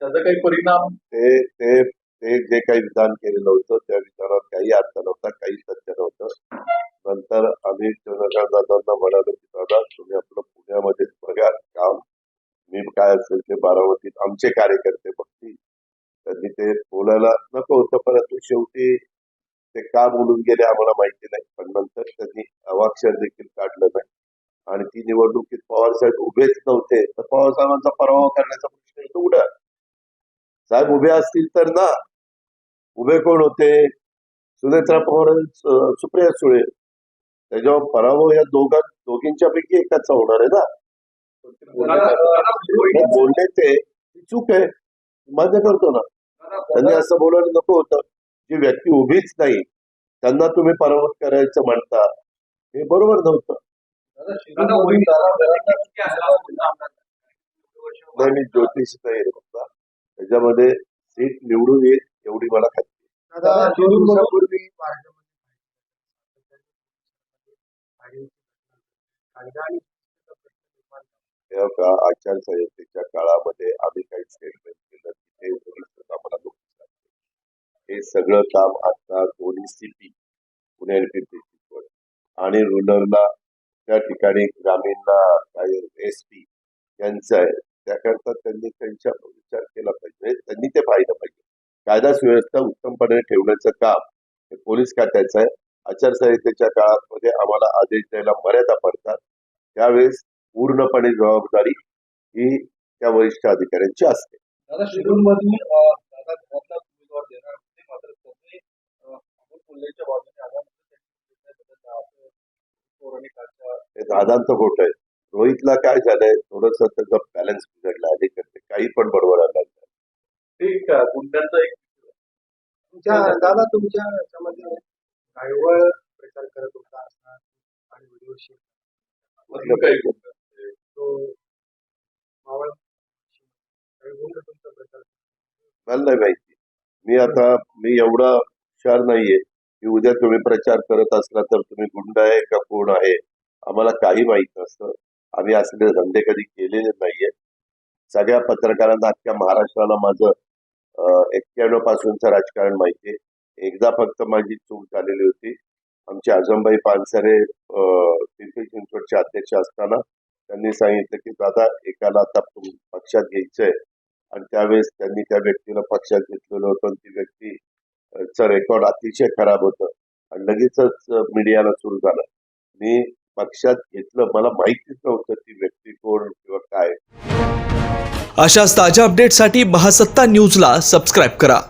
त्याचा काही परिणाम? ते ते ते जे काही विधान केलेलं होतं त्या विधानात काही अर्थ नव्हता काही सत्य नव्हतं. नंतर आम्ही चंद्रकांत दादांना म्हणालो की दादा तुम्ही आपलं पुण्यामध्येच बघा काम. मी काय असेल ते बारामतीत आमचे कार्यकर्ते बघतील. त्यांनी ते बोलायला नको होतं परंतु शेवटी ते का बोलून गेले आम्हाला माहिती नाही. पण नंतर त्यांनी अवाक्षर देखील काढलं नाही. आणि ती निवडणुकीत पवार साहेब उभेच नव्हते. तर पवार साहेबांचा पराभव करण्याचा प्रश्न एवढा साहेब उभे असतील तर ना. उभे कोण होते? सुनेत्रा पवार सुप्रिया सुळे. त्याच्यावर पराभव या दोघां दोघींच्या पैकी एकाचा होणार आहे ना. बोलले ते. चूक आहे. मान्य करतो ना. त्यांनी असं बोलायला नको होतं. जी व्यक्ती उभीच नाही त्यांना तुम्ही पराभूत करायचं म्हणता. हे बरोबर नव्हतं. नाही मी ज्योतिष नाही. त्याच्यामध्ये सीट निवडून येईल एवढी मला खात्री. दादा दोन दिवसापूर्वी का आचारसंहितेच्या काळामध्ये आम्ही काही स्टेटमेंट केलं की ते पोलीस आम्हाला हे सगळं काम आता दोन्ही सीपी पुणे एलपीपी आणि रुरलला त्या ठिकाणी ग्रामीणला काही एस पी यांचं आहे त्याकरता त्यांनी त्यांच्या विचार केला पाहिजे. त्यांनी ते पाहिलं पाहिजे. कायदा सुव्यवस्था उत्तमपणे ठेवण्याचं काम हे पोलीस खात्याचं आहे. आचारसंहितेच्या काळामध्ये आम्हाला आदेश द्यायला मर्यादा पडतात. त्यावेळेस पूर्णपणे जबाबदारी ही त्या वरिष्ठ अधिकाऱ्यांची असते. दादा हे दादांचं खोट आहे. रोहितला काय झालंय? थोडस त्याचा बॅलन्स बिघडला अलीकडे काही पण बरोबर आला ठीक आहे गुंड्यांचा एक तुमच्या दादा तुमच्या याच्यामध्ये गायवळ प्रचार करत होता असणार आणि व्हिडिओ शेअर म्हटलं पाहिजे तो मावळ काही गुंड तुमचा प्रचार मला नाही माहिती. मी आता मी एवढा हुशार नाहीये की उद्या तुम्ही प्रचार करत असला तर तुम्ही गुंड आहे का कोण आहे? आम्हाला काही माहीत नसतं. आम्ही असले धंदे कधी केलेले नाहीये. सगळ्या पत्रकारांना अख्ख्या महाराष्ट्राला माझं एक्क्याण्णव पासूनचं राजकारण माहितीये एकदा फक्त माझी चूक झालेली होती. आमचे आजमबाई पानसरे पिंपरी चिंचवडचे अध्यक्ष असताना त्यांनी सांगितलं की दादा एकाला आता पक्षात घ्यायचंय. आणि त्यावेळेस त्यांनी त्या व्यक्तीला पक्षात घेतलेलं होतं आणि ती व्यक्तीचं रेकॉर्ड अतिशय खराब होतं. आणि लगेचच मीडियाला सुरू झालं. मी पक्षात घेतलं. मला माहितीच नव्हतं ती व्यक्ती कोण किंवा काय. अशाच ताज्या अपडेटसाठी महासत्ता न्यूजला सबस्क्राईब करा.